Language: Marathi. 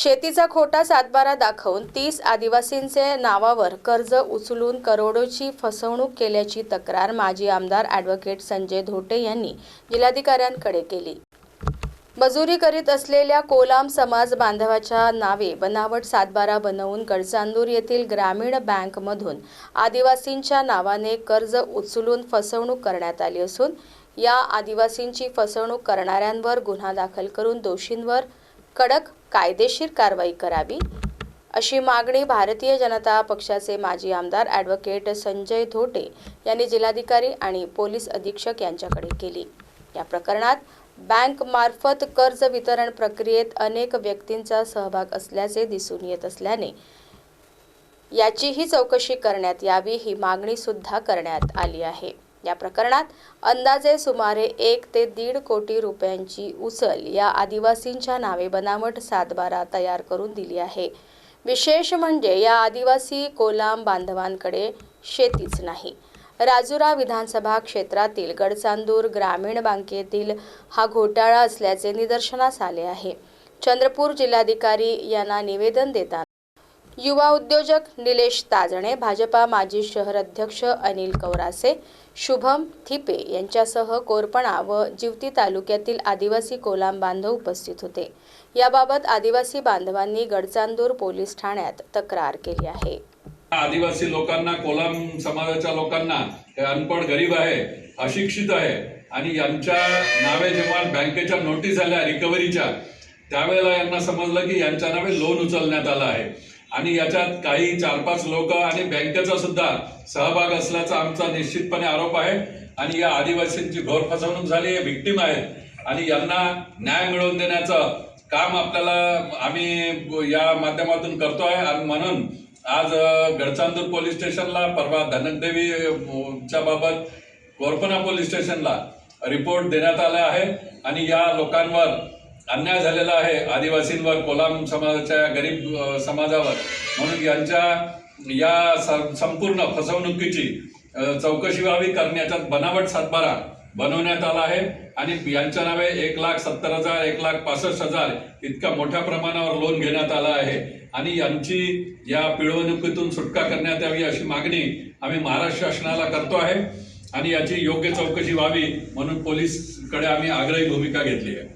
शेतीचा खोटा सातबारा दाखवून तीस आदिवासींचे नावावर कर्ज उचलून करोडोची फसवणूक केल्याची तक्रार माजी आमदार ॲडव्होकेट संजय धोटे यांनी जिल्हाधिकाऱ्यांकडे केली. मजुरी करीत असलेल्या कोलाम समाज बांधवाच्या नावे बनावट सातबारा बनवून गडचांदूर येथील ग्रामीण बँकमधून आदिवासींच्या नावाने कर्ज उचलून फसवणूक करण्यात आली असून या आदिवासींची फसवणूक करणाऱ्यांवर गुन्हा दाखल करून दोषींवर कडक कायदेशीर कारवाई करावी अशी मागणी भारतीय जनता पक्षाचे माजी आमदार ॲडव्होकेट संजय धोटे यांनी जिल्हाधिकारी आणि पोलीस अधीक्षक यांच्याकडे केली. या प्रकरणात बँकमार्फत कर्ज वितरण प्रक्रियेत अनेक व्यक्तींचा सहभाग असल्याचे दिसून येत असल्याने याचीही चौकशी करण्यात यावी ही मागणीसुद्धा करण्यात आली आहे. या प्रकरणात अंदाजे सुमारे एक ते दीड कोटी रुपयांची उचल या आदिवासींच्या नावे बनावट सातबारा तयार करून दिली आहे. विशेष म्हणजे या आदिवासी कोलाम बांधवांकडे शेतीच नाही. राजुरा विधानसभा क्षेत्रातील गडचांदूर ग्रामीण बँकेतील हा घोटाळा असल्याचे निदर्शनास आले आहे. चंद्रपूर जिल्हाधिकारी यांना निवेदन देताना युवा उद्योजक निलेश ताजणे भाजपा माजी शहर अध्यक्ष अनिल कौरासे शुभम थिपे यांच्यासह कोरपणा व जिवती तालुक्यातील आदिवासी कोलाम बांधव उपस्थित होते. याबाबत आदिवासी बांधवांनी गडचांदूर पोलीस ठाण्यात तक्रार केली आहे. आदिवासी लोकांना कोलाम समाजाच्या लोकांना हे अनपढ गरीब आहे अशिक्षित आहे आणि यांच्या नावे जेव्हा बँकेच्या नोटीस आल्या रिकव्हरीच्या त्यावेळेला यांना समजलं की यांच्या नावे लोन उचलण्यात आलं आहे. आणि याच्यात काही चार पाच लोक आणि बँकेचा सुद्धा सहभाग असल्याचा आमचा निश्चितपणे आरोप आहे. आणि या आदिवासींची घोर फसवणूक झाली हे विक्टीम आहेत. आणि यांना न्याय मिळवून देण्याचं काम आपल्याला आम्ही या माध्यमातून करतो आहे आणि म्हणून आज गडचांदूर पोलीस स्टेशनला परवा धनकदेवीच्या बाबत कोरपना पोलीस स्टेशनला रिपोर्ट देण्यात आला आहे. आणि या लोकांवर अन्याय झालेला आहे आदिवासींवर कोलाम समाजाच्या गरीब समाजावर. म्हणून यांच्या या संपूर्ण फसवणुकीची चौकशी व्हावी करण्याचा बनावट सातबारा बनवण्यात आला आहे. आणि यांच्या नावे एक लाख सत्तर हजार एक लाख पासष्ट हजार इतका मोठ्या प्रमाणावर लोन घेण्यात आला आहे. आणि यांची या पिळवणुकीतून सुटका करण्यात यावी अशी मागणी आम्ही महाराष्ट्र शासनाला करतो आहे. आणि याची योग्य चौकशी व्हावी म्हणून पोलीसकडे आम्ही आग्रही भूमिका घेतली आहे.